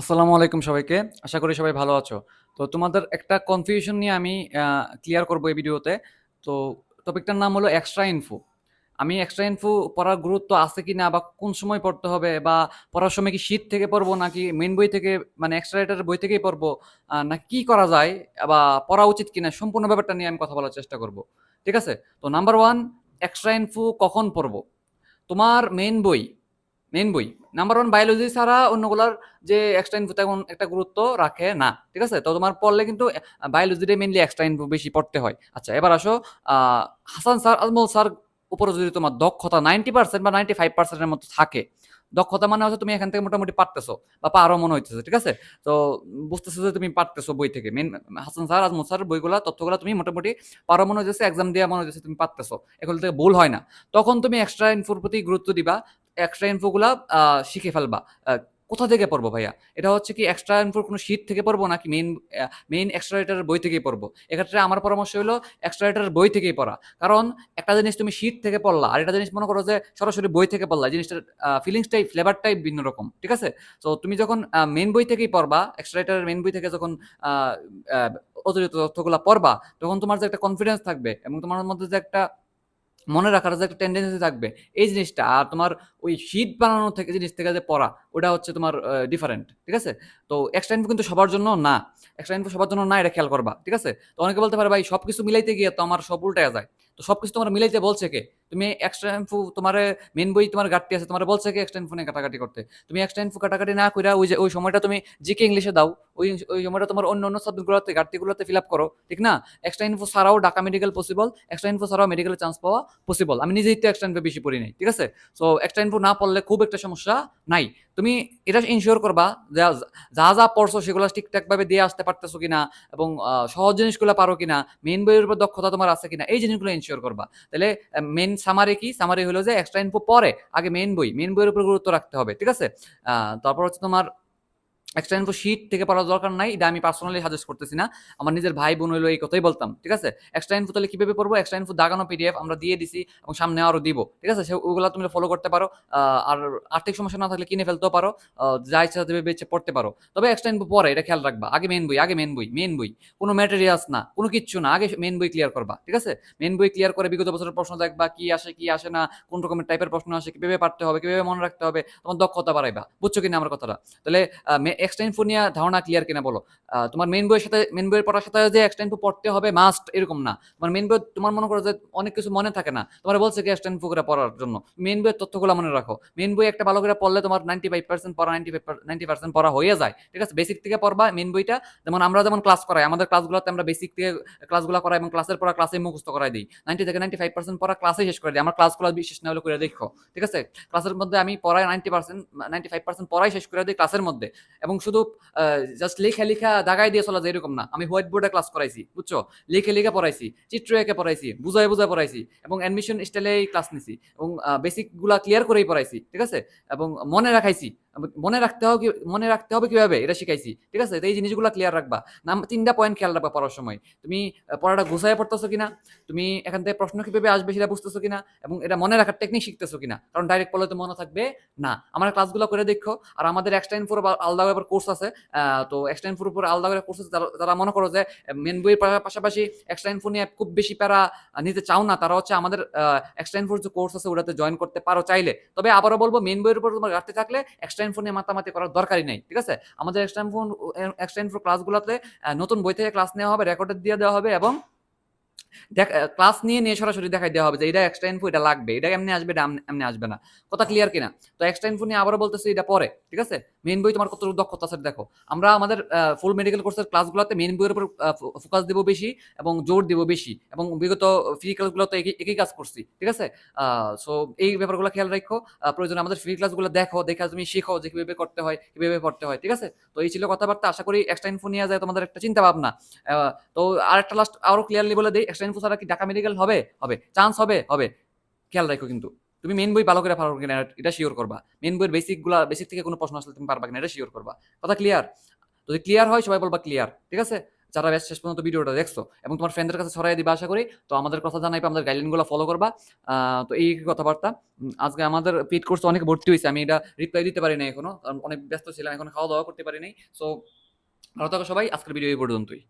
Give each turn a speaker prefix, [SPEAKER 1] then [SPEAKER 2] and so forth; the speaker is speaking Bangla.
[SPEAKER 1] আসসালামু আলাইকুম সবাইকে। আশা করি সবাই ভালো আছো। তো তোমাদের একটা কনফিউশন নিয়ে আমি ক্লিয়ার করব এই ভিডিওতে। তো টপিকটার নাম হলো এক্সট্রা ইনফো। আমি এক্সট্রা ইনফো পড়ার গুরুত্ব আছে কি না বা কোন সময় পড়তে হবে বা পড়ার সময় কি শীত থেকে পড়ব নাকি মেন বই থেকে মানে এক্সট্রা রাইটারের বই থেকেই পড়ব না কি করা যায় বা পড়া উচিত কিনা সম্পূর্ণ ব্যাপারটা নিয়ে আমি কথা বলার চেষ্টা করব। ঠিক আছে? তো নাম্বার ওয়ান এক্সট্রা ইনফো কখন পড়ব? তোমার মেন বই মেইন বই। নাম্বার ওয়ান বায়োলজি ছাড়া অন্যগুলার যে এক্সট্রা ইনফো তেমন একটা গুরুত্ব রাখে না। ঠিক আছে? তো তোমার পড়লে কিন্তু আ বায়োলজিটাই মেইনলি এক্সট্রা ইনফো বেশি পড়তে হয়। আচ্ছা এবার আসো হাসান স্যার, আজমল স্যার উপরে যদি তোমার দক্ষতা 90% বা 95% এর মতো থাকে। দক্ষতা মানে হচ্ছে তুমি এখান থেকে মোটামুটি পারতেছো বা পারো মনে হইতেছে। ঠিক আছে? তো বুঝতেছো যে তুমি পারতেছো বই থেকে। Main Hasan sir, Ajmal sir বইগুলা তথ্যগুলা তুমি মোটামুটি পারো মনে হইতেছে, এক্সাম দিয়া মনে হইতেছে তুমি পারতেছো। এগুলো থেকে ভুল হয় না। তখন তুমি এক্সট্রা ইনফোর প্রতি গুরুত্ব দিবা। এক্সট্রা ইনফো গুলা শিখে ফেলবা। কোথা থেকে পড়ব ভাইয়া? এটা হচ্ছে কি এক্সট্রা ইনফোর কোনো শীট থেকে পড়ব নাকি মেইন মেইন এক্সট্রা রাইটারের বই থেকেই পড়ব? এক্ষেত্রে আমার পরামর্শ হলো এক্সট্রা রাইটারের বই থেকেই পড়া। কারণ একটা জিনিস তুমি শীট থেকে পড়লা। আর একটা জিনিস মনে করো যে সরাসরি বই থেকে পড়লা। জিনিসটার ফিলিংসটাই ফ্লেভারটাই ভিন্ন রকম। ঠিক আছে? তো তুমি যখন আ মেইন বই থেকেই পড়বা, এক্সট্রা রাইটারের মেইন বই থেকে যখন অতিরিক্ত তথ্যগুলা পড়বা, তখন তোমার যে একটা কনফিডেন্স থাকবে এবং তোমার মধ্যে যে একটা মনে রাখার যে একটা টেনডেন্সি থাকবে, এই জিনিসটা আর তোমার ওই শীত বানানো থেকে জিনিস থেকে যে পড়া, ওটা হচ্ছে তোমার ডিফারেন্ট। ঠিক আছে? তো এক্সট্রা ইনফো কিন্তু সবার জন্য না। এক্সট্রা ইনফো সবার জন্য না এটা খেয়াল করবা। ঠিক আছে? তো অনেকে বলতে পারে ভাই সব কিছু মিলাইতে গিয়ে তো আমার সব উল্টাইয়া যায়। তো সব কিছু তোমার মিলাইতে বলছে কে? তুমি এক্সট্রা ইনফো তোমারে মেন বই তোমার ঘাটতি আছে, তোমার বলছে কে এক্সট্রা ইনফো নিয়ে কাটাকাটি করতে? তুমি এক্সট্রা ইনফো কাটাকাটি না করে ওই যে ওই সময়টা তুমি জিকে ইংলিশে দাও। ওই ওই সময়টা তোমার অন্য, অন্য সাবজেক্টগুলোতে ঘাটতিগুলোতে ফিল আপ করো। ঠিক না? এক্সট্রা ইনফো ছাড়াও Dhaka medical possible. Extra info ছাড়াও মেডিকেলে চান্স পাওয়া পসিবল। আমি নিজেই তো এক্সট্রা ইনফো বেশি পড়ি নাই। ঠিক আছে? সো এক্সট্রা ইনফো না পড়লে খুব একটা সমস্যা নাই। তুমি এটা ইনশিওর করবা যা যা, পড়ছো সেগুলা ঠিকঠাকভাবে দিয়ে আসতে পারতেছো কিনা এবং সহজ জিনিসগুলো পারো কিনা, মেইন বইয়ের উপর দক্ষতা তোমার আছে কিনা, এই জিনিসগুলো এনশিওর করবা। তাহলে আ মেইন সামারি কি? সামারি হলো যে এক্সট্রা ইনফো পরে আগে মেইন বই। মেইন বইয়ের উপর গুরুত্ব রাখতে হবে। ঠিক আছে? তারপর হচ্ছে তোমার এক্সট্রা ইনফো শীট থেকে পড়ার দরকার নাই। এটা আমি পার্সোনালি সাজেস্ট করতেছি না। আমার নিজের ভাই-বোন হইল এই কথাই বলতাম। ঠিক আছে? এক্সট্রা ইনফো তাহলে কীভাবে পড়ব? এক্সট্রা ইনফো দাগানো পিডিএফ আমরা দিয়ে দিছি এবং সামনে আরও দিব। ঠিক আছে? সে ওগুলা তুমি ফলো করতে পারো। আর আর্থিক সমস্যা না থাকলে কিনে ফেলতেও পারো। যা ইচ্ছা দেবে বেচে পড়তে পারো। তবে এক্সট্রা ইনফো পরে এটা খেয়াল রাখবা। আগে মেইন বই, আগে মেন বই, মেন বই। কোনো ম্যাটেরিয়ালস না, কোনো কিচ্ছু না। আগে মেইন বই ক্লিয়ার করবা। ঠিক আছে? মেন বই ক্লিয়ার করে বিগত বছরের প্রশ্ন দেখবা, কি আসে, কি আসে না, কোন রকমের টাইপের প্রশ্ন আসে, কীভাবে পারতে হবে, কীভাবে মনে রাখতে হবে, তোমার দক্ষতা বাড়াইবা। বুঝছ কিনা আমার কথাটা? তাহলে এক্সট্রা ইনফো নিয়া ধারণা ক্লিয়ার কিনা বলো? তোমার মেইন বইয়ের সাথে মেইন বইয়ের পড়ার সাথে যে এক্সট্রা পড়তে হবে মাস্ট এরকম না। তোমার মেইন বই তোমার মনে করো যে অনেক কিছু মনে থাকে না। তোমারে বলছে কি এক্সট্রা ইনফো করে পড়ার জন্য। মেইন বইয়ের তথ্যগুলো মনে রাখো। মেইন বই একটা ভালো করে পড়লে তোমার 95% পড়া 95 পার 90% পড়া হয়ে যায়। ঠিক আছে? বেসিক থেকে পড়বা মেইন বইটা। যেমন আমরা যেমন ক্লাস করাই, আমাদের ক্লাসগুলোতে আমরা বেসিক থেকে ক্লাসগুলো করাই এবং ক্লাসের পড়া ক্লাসে মুখস্থ করাই দেই। 90 থেকে 95% পড়া ক্লাসেই শেষ করে দেই। আমার ক্লাসগুলো বিশেষ না হলে করে দেখো। ঠিক আছে? ক্লাসের মধ্যে আমি পড়াই 90% 95% পড়াই শেষ করে দেই ক্লাসের মধ্যে। এবং শুধু জাস্ট লেখা, লেখা দাগাই দিয়ে চলা যায় এরকম না। আমি হোয়াইট বোর্ডে ক্লাস করাইছি। বুঝছ? লিখে, লিখে পড়াইছি। চিত্র একে পড়াইছি। বুঝায়, বুঝায় পড়াইছি। এবং অ্যাডমিশন স্টাইলেই ক্লাস নিছি। এবং বেসিকগুলা বেসিকগুলা ক্লিয়ার করেই পড়াইছি। ঠিক আছে? এবং মনে রাখাইছি। মনে রাখতে হবে মনে রাখতে হবে কীভাবে এটা শিখাইছি। ঠিক আছে? এই জিনিসগুলা ক্লিয়ার রাখবা। নাম তিনটা পয়েন্ট খেয়াল রাখবা পড়ার সময়। তুমি পড়াটা গুছাইয়া পড়তেছো কিনা? তুমি এখান থেকে প্রশ্ন কীভাবে আসবে সেটা বুঝতেছো কিনা? এবং এটা মনে রাখার টেকনিক শিখতেছো কিনা? কারণ ডাইরেক্ট পড়লে তো মনে থাকবে না। আমার ক্লাসগুলো করে দেখো। আর আমাদের এক্সট্রা ইনফোর আলাদা আবার কোর্স আছে। তো এক্সট্রা ইনফোর উপর আলাদা করে কোর্স আছে যারা, মনে করো যে মেইন বইয়ের পাশাপাশি এক্সট্রা ইনফো নিয়ে খুব বেশি প্যারা নিতে চাও না, তারা হচ্ছে আমাদের আ এক্সট্রা ইনফোর যে কোর্স আছে ওটাতে জয়েন করতে পারো চাইলে। তবে আবারও বলব মেন বইয়ের উপর তোমার ঘাটতি থাকলে এক্সট্রা ইনফো নিয়ে মাতামাতি করার দরকারই নেই ঠিক আছে? আমাদের এক্সট্রা ফোন এক্সট্রা ইনফো ক্লাসগুলোতে নতুন বই থেকে ক্লাস নেওয়া হবে, রেকর্ডেড দিয়ে দেওয়া হবে এবং দেখ ক্লাস নিয়ে, নিয়ে সরাসরি দেখাই দেওয়া হবে যে এটা এক্সট্রা ইনফো এটা লাগবে। এটা এমনি আসবে, এটা এমনি আসবে না। কথা ক্লিয়ার কিনা? তো এক্সট্রা ইনফো নিয়ে আবারও বলতেছি এটা পরে। ঠিক আছে? মেইন বই তোমার কতটুকু দক্ষতা আছে দেখো। আমরা আমাদের ফুল মেডিকেল কোর্সের ক্লাসগুলোতে মেইন বইয়ের উপর ফোকাস দিব বেশি এবং জোর দিব বেশি এবং বিগত ফ্রি ক্লাসগুলোতে একই, কাজ করছি। ঠিক আছে? সো এই ব্যাপারগুলো খেয়াল রাখো। প্রয়োজনে আমাদের ফ্রি ক্লাসগুলো দেখো, দেখে তুমি শিখো যে কীভাবে করতে হয়, কীভাবে পড়তে হয়। ঠিক আছে? তো এই ছিল কথাবার্তা। আশা করি এক্সট্রা ইনফো নিয়ে যায় তোমাদের একটা চিন্তা ভাবনা। তো আরেকটা লাস্ট আরও ক্লিয়ারলি বলে দেই, এক্সট্রা ইনফো ছাড়া কি ঢাকা মেডিকেল হবে? হবে। চান্স হবে? হবে। খেয়াল রাখো কিন্তু। তুমি মেন বই ভালো করে পারো কিনা, এটা শিওর করবা। মেন বইয়ের বেসিকগুলা বেসিক থেকে কোনো প্রশ্ন আসলে তুমি পারবা কিনা, এটা শিওর করবা। কথা ক্লিয়ার? যদি ক্লিয়ার হয়, সবাই বলবা ক্লিয়ার। ঠিক আছে? যারা বেশ শেষ পর্যন্ত ভিডিওটা দেখছ এবং তোমার ফ্রেন্ডের কাছে ছড়াই দিবা, আশা করি, তো আমাদের কথা জানাইবে, আমাদের গাইডলাইনগুলো ফলো করবা তো এই কথাবার্তা আজকে আমাদের পেড কোর্স অনেক ভর্তি হয়েছে, আমি এটা রিপ্লাই দিতে পারি নাই এখনও অনেক ব্যস্ত ছিলাম, এখন খাওয়া দাওয়া করতে পারি নাই সো ভালো থাকো সবাই, আজকের ভিডিও এই পর্যন্তই